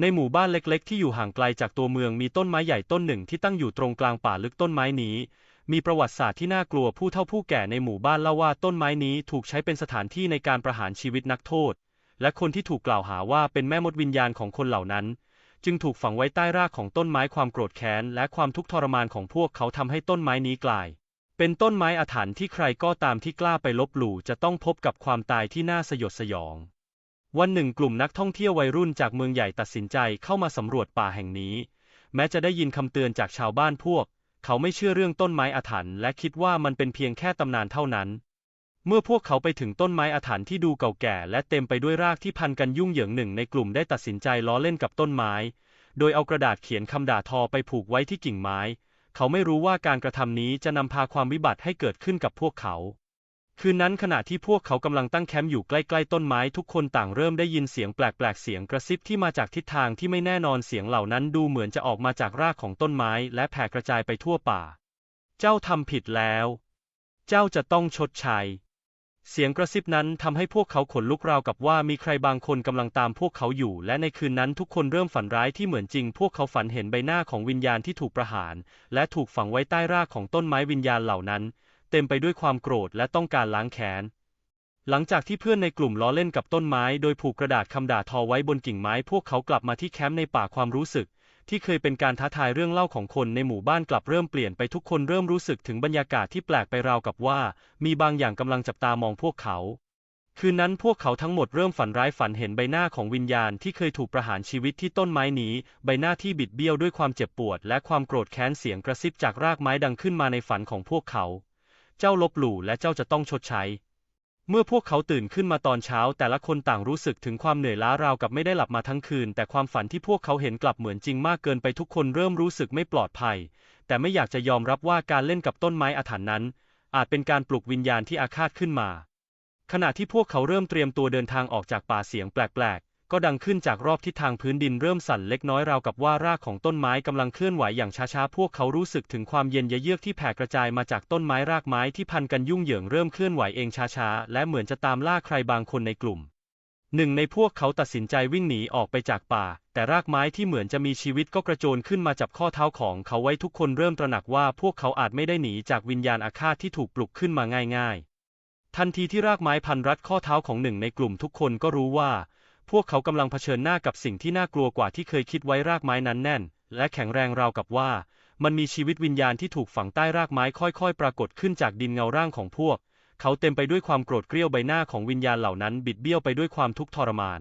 ในหมู่บ้านเล็กๆ ที่อยู่ห่างไกลจากตัวเมืองมีต้นไม้ใหญ่ต้นหนึ่งที่ตั้งอยู่ตรงกลางป่าลึกต้นไม้นี้ มีประวัติศาสตร์ที่น่ากลัวผู้เฒ่าผู้แก่ในหมู่บ้านเล่าว่าต้นไม้นี้ถูกใช้เป็นสถานที่ในการประหารชีวิตนักโทษ และคนที่ถูกกล่าวหาว่าเป็นแม่มดวิญญาณของคนเหล่านั้น จึงถูกฝังไว้ใต้รากของต้นไม้ความโกรธแค้นและความทุกข์ทรมานของพวกเขาทำให้ต้นไม้นี้กลาย เป็นต้นไม้อาถรรพ์ที่ใครก็ตามที่กล้าไปลบหลู่จะต้องพบกับความตายที่น่าสยดสยอง วันหนึ่งกลุ่มนักท่องเที่ยววัยรุ่นจากเมืองใหญ่ตัดสินใจเข้ามาสำรวจป่าแห่งนี้ แม้จะได้ยินคำเตือนจากชาวบ้านพวก เขาไม่เชื่อเรื่องต้นไม้อาถรรพ์และคิดว่ามันเป็นเพียงแค่ตำนานเท่านั้น เมื่อพวกเขาไปถึงต้นไม้อาถรรพ์ที่ดูเก่าแก่และเต็มไปด้วยรากที่พันกันยุ่งเหยิงหนึ่งในกลุ่มได้ตัดสินใจล้อเล่นกับต้นไม้ โดยเอากระดาษเขียนคำด่าทอไปผูกไว้ที่กิ่งไม้ เขาไม่รู้ว่าการกระทำนี้จะนำพาความวิบัติให้เกิดขึ้นกับพวกเขา คืนนั้นขณะที่พวกเขากำลังตั้งแคมป์อยู่ใกล้ๆต้นไม้ทุกคนต่างเริ่มได้ยินเสียงแปลกๆเสียงกระซิบที่มาจากทิศทางที่ไม่แน่นอนเสียงเหล่านั้นดูเหมือนจะออกมาจากรากของต้นไม้และแผ่กระจายไปทั่วป่า เจ้าทำผิดแล้ว เจ้าจะต้องชดใช้ เสียงกระซิบนั้นทำให้พวกเขาขนลุกราวกับว่ามีใครบางคนกำลังตามพวกเขาอยู่ และในคืนนั้นทุกคนเริ่มฝันร้ายที่เหมือนจริง พวกเขาฝันเห็นใบหน้าของวิญญาณที่ถูกประหาร และถูกฝังไว้ใต้รากของต้นไม้วิญญาณเหล่านั้น เต็มไปด้วยความโกรธและต้องการล้างแค้น หลังจากที่เพื่อนในกลุ่มล้อเล่นกับต้นไม้ โดยผูกกระดาษคำด่าทอไว้บนกิ่งไม้พวกเขากลับมาที่แคมป์ในป่าความรู้สึก ที่เคยเป็นการท้าทายเรื่องเล่าของคนในหมู่บ้านกลับเริ่มเปลี่ยนไปทุกคนเริ่มรู้สึกถึงบรรยากาศที่แปลกไปราวกับว่า มีบางอย่างกำลังจับตามองพวกเขาคืนนั้นพวกเขาทั้งหมดเริ่มฝันร้ายฝันเห็นใบหน้าของวิญญาณที่เคยถูกประหารชีวิตที่ต้นไม้นี้ ใบหน้าที่บิดเบี้ยวด้วยความเจ็บปวด และความโกรธแค้นเสียงกระซิบจากรากไม้ดังขึ้นมาในฝันของพวกเขา เจ้าลบหลู่และเจ้าจะต้องชดใช้ เมื่อพวกเขาตื่นขึ้นมาตอนเช้า แต่ละคนต่างรู้สึกถึงความเหนื่อยล้าราวกับไม่ได้หลับมาทั้งคืน แต่ความฝันที่พวกเขาเห็นกลับเหมือนจริงมากเกินไปทุกคนเริ่มรู้สึกไม่ปลอดภัย แต่ไม่อยากจะยอมรับว่าการเล่นกับต้นไม้อาถรรพ์นั้น อาจเป็นการปลุกวิญญาณที่อาฆาตขึ้นมา ขณะที่พวกเขาเริ่มเตรียมตัวเดินทางออกจากป่าเสียงแปลกๆ ก็ดังขึ้นจากรอบทิศทางพื้นดินเริ่มสั่นเล็กน้อยราวกับว่ารากของต้นไม้กำลังเคลื่อนไหวอย่างช้าๆ พวกเขารู้สึกถึงความเย็นเยือกที่แผ่กระจายมาจากต้นไม้รากไม้ที่พันกันยุ่งเหยิงเริ่มเคลื่อนไหวเองช้าๆ และเหมือนจะตามล่าใครบางคนในกลุ่ม หนึ่งในพวกเขาตัดสินใจวิ่งหนีออกไปจากป่า แต่รากไม้ที่เหมือนจะมีชีวิตก็กระโจนขึ้นมาจับข้อเท้าของเขาไว้ทุกคนเริ่มตระหนักว่าพวกเขาอาจไม่ได้หนีจากวิญญาณอาฆาตที่ถูกปลุกขึ้นมาง่าย ๆ ทันทีที่รากไม้พันรัดข้อเท้าของหนึ่งในกลุ่มทุกคนก็รู้ว่า พวกเขากำลังเผชิญหน้ากับสิ่งที่น่ากลัวกว่าที่เคยคิดไว้รากไม้นั้นแน่น และแข็งแรงราวกับว่า มันมีชีวิตวิญญาณที่ถูกฝังใต้รากไม้ค่อยๆ ปรากฏขึ้นจากดินเงาร่างของพวก เขาเต็มไปด้วยความโกรธเกรี้ยวใบหน้าของวิญญาณเหล่านั้นบิดเบี้ยวไปด้วยความทุกข์ทรมาน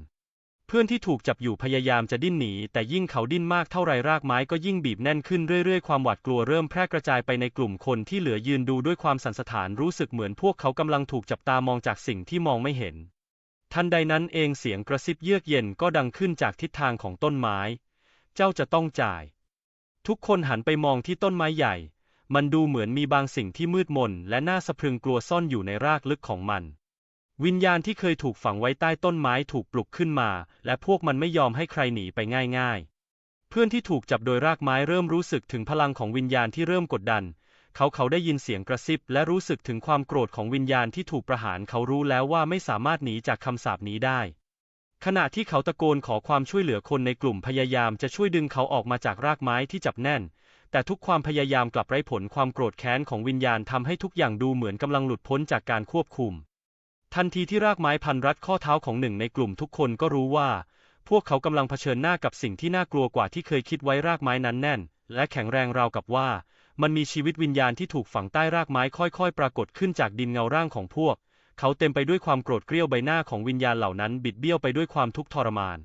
เพื่อนที่ถูกจับอยู่พยายามจะดิ้นหนี แต่ยิ่งเขาดิ้นมากเท่าไรรากไม้ก็ยิ่งบีบแน่นขึ้นเรื่อยๆความหวาดกลัวเริ่มแพร่กระจายไปในกลุ่มคนที่เหลือยืนดูด้วยความสันสถานรู้สึกเหมือนพวกเขากำลังถูกจับตามองจากสิ่งที่มองไม่เห็น ทันใดนั้นเองเสียงกระซิบเยือกเย็นก็ดังขึ้นจากทิศทางของต้นไม้ เจ้าจะต้องจ่าย ทุกคนหันไปมองที่ต้นไม้ใหญ่ มันดูเหมือนมีบางสิ่งที่มืดมนและน่าสะพรึงกลัวซ่อนอยู่ในรากลึกของมัน วิญญาณที่เคยถูกฝังไว้ใต้ต้นไม้ถูกปลุกขึ้นมา และพวกมันไม่ยอมให้ใครหนีไปง่ายๆ เพื่อนที่ถูกจับโดยรากไม้เริ่มรู้สึกถึงพลังของวิญญาณที่เริ่มกดดัน เขาเขาได้ยินเสียงกระซิบและรู้สึกถึงความโกรธของวิญญาณที่ถูกประหารเขารู้แล้วว่าไม่สามารถหนีจากคำสาปนี้ได้ ขณะที่เขาตะโกนขอความช่วยเหลือคนในกลุ่มพยายามจะช่วยดึงเขาออกมาจากรากไม้ที่จับแน่น แต่ทุกความพยายามกลับไร้ผลความโกรธแค้นของวิญญาณทำให้ทุกอย่างดูเหมือนกำลังหลุดพ้นจากการควบคุม ทันทีที่รากไม้พันรัดข้อเท้าของหนึ่งในกลุ่มทุกคนก็รู้ว่า พวกเขากำลังเผชิญหน้ากับสิ่งที่น่ากลัวกว่าที่เคยคิดไว้รากไม้นั้นแน่น และแข็งแรงราวกับว่า มันมีชีวิตวิญญาณที่ถูกฝังใต้รากไม้ค่อยๆ ปรากฏขึ้นจากดินเงาร่างของพวก เขาเต็มไปด้วยความโกรธเกรี้ยวใบหน้าของวิญญาณเหล่านั้นบิดเบี้ยวไปด้วยความทุกข์ทรมาน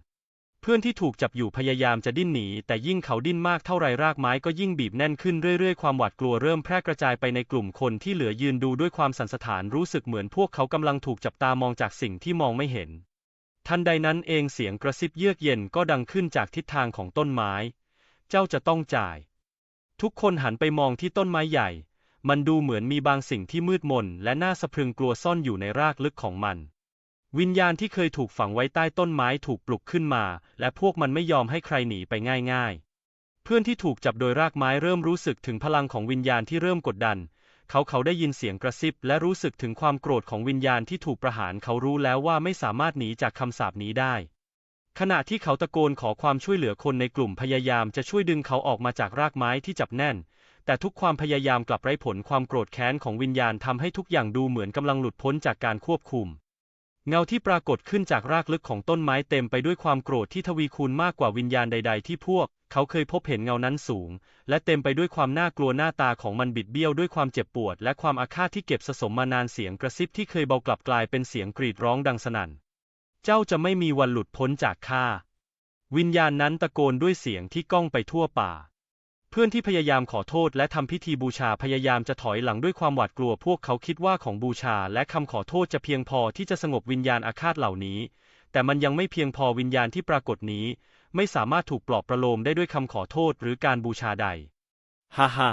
เพื่อนที่ถูกจับอยู่พยายามจะดิ้นหนี แต่ยิ่งเขาดิ้นมากเท่าไรรากไม้ก็ยิ่งบีบแน่นขึ้นเรื่อยๆ ความหวาดกลัวเริ่มแพร่กระจายไปในกลุ่มคนที่เหลือยืนดูด้วยความสันสถานรู้สึกเหมือนพวกเขากำลังถูกจับตามองจากสิ่งที่มองไม่เห็น ทันใดนั้นเองเสียงกระซิบเยือกเย็นก็ดังขึ้นจากทิศทางของต้นไม้ เจ้าจะต้องจ่าย ทุกคนหันไปมองที่ต้นไม้ใหญ่ มันดูเหมือนมีบางสิ่งที่มืดมนและน่าสะพรึงกลัวซ่อนอยู่ในรากลึกของมัน วิญญาณที่เคยถูกฝังไว้ใต้ต้นไม้ถูกปลุกขึ้นมา และพวกมันไม่ยอมให้ใครหนีไปง่ายๆ เพื่อนที่ถูกจับโดยรากไม้เริ่มรู้สึกถึงพลังของวิญญาณที่เริ่มกดดัน เขาเขาได้ยินเสียงกระซิบ และรู้สึกถึงความโกรธของวิญญาณที่ถูกประหารเขารู้แล้วว่าไม่สามารถหนีจากคำสาปนี้ได้ ขณะที่เขาตะโกนขอความช่วยเหลือคนในกลุ่มพยายามจะช่วยดึงเขาออกมาจากรากไม้ที่จับแน่น แต่ทุกความพยายามกลับไร้ผลความโกรธแค้นของวิญญาณทำให้ทุกอย่างดูเหมือนกำลังหลุดพ้นจากการควบคุม เงาที่ปรากฏขึ้นจากรากลึกของต้นไม้เต็มไปด้วยความโกรธที่ทวีคูณมากกว่าวิญญาณใด ๆ ที่พวก เขาเคยพบเห็นเงานั้นสูง และเต็มไปด้วยความน่ากลัวหน้าตาของมันบิดเบี้ยวด้วยความเจ็บปวด และความอาฆาตที่เก็บสะสมมานานเสียงกระซิบที่เคยเบากลับกลายเป็นเสียงกรีดร้องดังสนั่น เจ้าจะไม่มีวันหลุดพ้นจากข้า วิญญาณนั้นตะโกนด้วยเสียงที่ก้องไปทั่วป่า เพื่อนที่พยายามขอโทษและทำพิธีบูชาพยายามจะถอยหลังด้วยความหวาดกลัวพวกเขาคิดว่าของบูชาและคำขอโทษจะเพียงพอที่จะสงบวิญญาณอาฆาตเหล่านี้ แต่มันยังไม่เพียงพอวิญญาณที่ปรากฏนี้ ไม่สามารถถูกปลอบประโลมได้ด้วยคำขอโทษหรือการบูชาใด ฮ่าฮ่า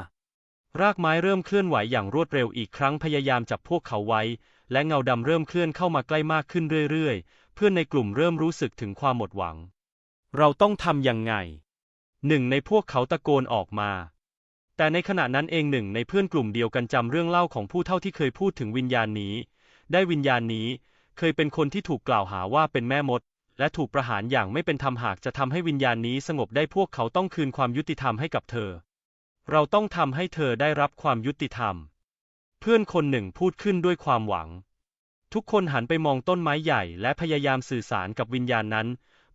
รากไม้เริ่มเคลื่อนไหวอย่างรวดเร็วอีกครั้งพยายามจับพวกเขาไว้ และเงาดำเริ่มเคลื่อนเข้ามาใกล้มากขึ้นเรื่อยๆ เพื่อนในกลุ่มเริ่มรู้สึกถึงความหมดหวัง เราต้องทำยังไง หนึ่งในพวกเขาตะโกนออกมา แต่ในขณะนั้นเองหนึ่งในเพื่อนกลุ่มเดียวกันจำเรื่องเล่าของผู้เท่าที่เคยพูดถึงวิญญาณนี้ ได้วิญญาณนี้เคยเป็นคนที่ถูกกล่าวหาว่าเป็นแม่มด และถูกประหารอย่างไม่เป็นธรรมหากจะทำให้วิญญาณนี้สงบได้พวกเขาต้องคืนความยุติธรรมให้กับเธอ เราต้องทำให้เธอได้รับความยุติธรรม เพื่อนคนหนึ่งพูดขึ้นด้วยความหวัง ทุกคนหันไปมองต้นไม้ใหญ่และพยายามสื่อสารกับวิญญาณนั้น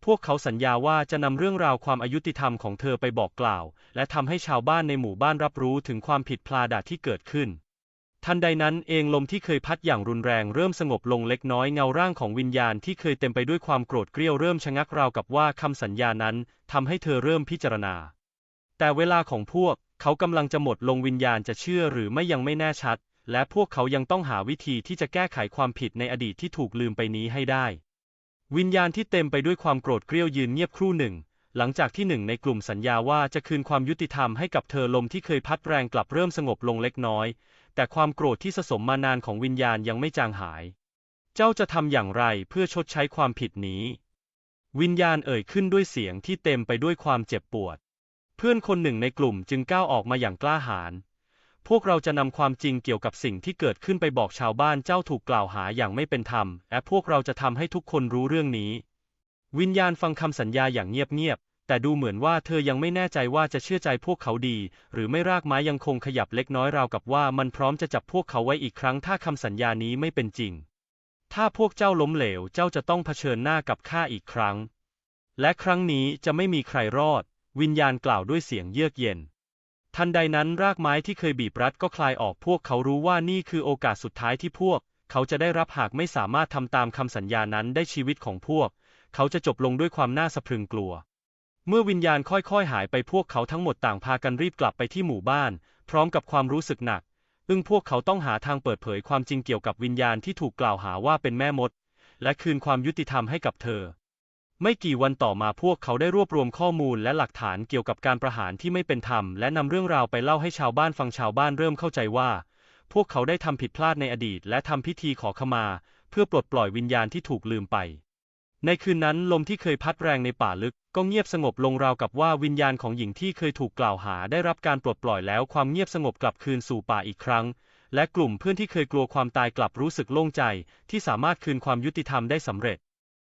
พวกเขาสัญญาว่าจะนำเรื่องราวความอายุติธรรมของเธอไปบอกกล่าว และทำให้ชาวบ้านในหมู่บ้านรับรู้ถึงความผิดพลาดที่เกิดขึ้น ทันใดนั้นเองลมที่เคยพัดอย่างรุนแรงเริ่มสงบลงเล็กน้อยเงาร่างของวิญญาณที่เคยเต็มไปด้วยความโกรธเกรี้ยวเริ่มชะงักราวกับว่าคำสัญญานั้นทำให้เธอเริ่มพิจารณา แต่เวลาของพวกเขากำลังจะหมดลงวิญญาณจะเชื่อหรือไม่ยังไม่แน่ชัด และพวกเขายังต้องหาวิธีที่จะแก้ไขความผิดในอดีตที่ถูกลืมไปนี้ให้ได้ วิญญาณที่เต็มไปด้วยความโกรธเกรี้ยวยืนเงียบครู่หนึ่ง หลังจากที่หนึ่งในกลุ่มสัญญาว่าจะคืนความยุติธรรมให้กับเธอลมที่เคยพัดแรงกลับเริ่มสงบลงเล็กน้อย แต่ความโกรธที่สะสมมานานของวิญญาณยังไม่จางหาย เจ้าจะทำอย่างไรเพื่อชดใช้ความผิดนี้ วิญญาณเอ่ยขึ้นด้วยเสียงที่เต็มไปด้วยความเจ็บปวด เพื่อนคนหนึ่งในกลุ่มจึงก้าวออกมาอย่างกล้าหาญ พวกเราจะนำความจริงเกี่ยวกับสิ่งที่เกิดขึ้นไปบอกชาวบ้านเจ้าถูกกล่าวหาอย่างไม่เป็นธรรม และพวกเราจะทำให้ทุกคนรู้เรื่องนี้ วิญญาณฟังคำสัญญาอย่างเงียบๆ แต่ดูเหมือนว่าเธอยังไม่แน่ใจว่าจะเชื่อใจพวกเขาดี หรือไม่รากไม้ยังคงขยับเล็กน้อยราวกับว่ามันพร้อมจะจับพวกเขาไว้อีกครั้งถ้าคำสัญญานี้ไม่เป็นจริง ถ้าพวกเจ้าล้มเหลวเจ้าจะต้องเผชิญหน้ากับข้าอีกครั้ง และครั้งนี้จะไม่มีใครรอด วิญญาณกล่าวด้วยเสียงเยือกเย็น ทันใดนั้นรากไม้ที่เคยบีบรัดก็คลายออกพวกเขารู้ว่านี่คือโอกาสสุดท้ายที่พวก เขาจะได้รับหากไม่สามารถทำตามคำสัญญานั้นได้ชีวิตของพวก เขาจะจบลงด้วยความน่าสะพรึงกลัว เมื่อวิญญาณค่อยๆ หายไปพวกเขาทั้งหมดต่างพากันรีบกลับไปที่หมู่บ้าน พร้อมกับความรู้สึกหนักซึ่งพวกเขาต้องหาทางเปิดเผยความจริงเกี่ยวกับวิญญาณที่ถูกกล่าวหาว่าเป็นแม่มด และคืนความยุติธรรมให้กับเธอ ไม่กี่วันต่อมาพวกเขาได้รวบรวมข้อมูลและหลักฐานเกี่ยวกับการประหารที่ไม่เป็นธรรม และนำเรื่องราวไปเล่าให้ชาวบ้านฟังชาวบ้านเริ่มเข้าใจว่า พวกเขาได้ทำผิดพลาดในอดีต และทำพิธีขอขมา เพื่อปลดปล่อยวิญญาณที่ถูกลืมไป ในคืนนั้นลมที่เคยพัดแรงในป่าลึก ก็เงียบสงบลงราวกับว่าวิญญาณของหญิงที่เคยถูกกล่าวหาได้รับการปลดปล่อยแล้วความเงียบสงบกลับคืนสู่ป่าอีกครั้ง และกลุ่มเพื่อนที่เคยกลัวความตายกลับรู้สึกโล่งใจ ที่สามารถคืนความยุติธรรมได้สำเร็จ